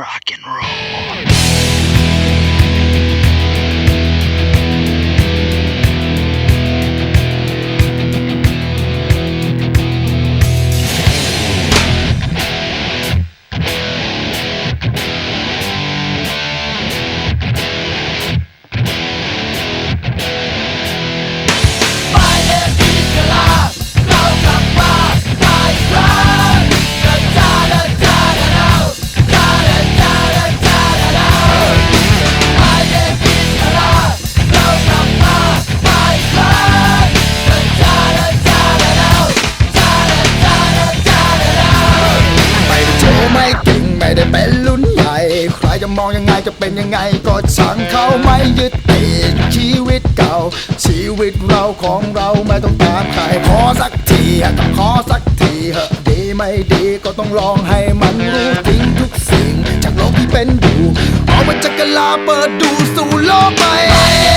Brock. มองยังไงจะเป็นยังไงก็ช่างเขาไม่ยึดติดชีวิตเก่า ชีวิตเราของเราไม่ต้องตามใครขอสักทีต้องขอสักทีเหอะดีไม่ดีก็ต้องลองให้มันรู้ทิ้งทุกสิ่ง จากโลกที่เป็นอยู่ออกมาจากกะลาเปิดดูสู่โลกใหม่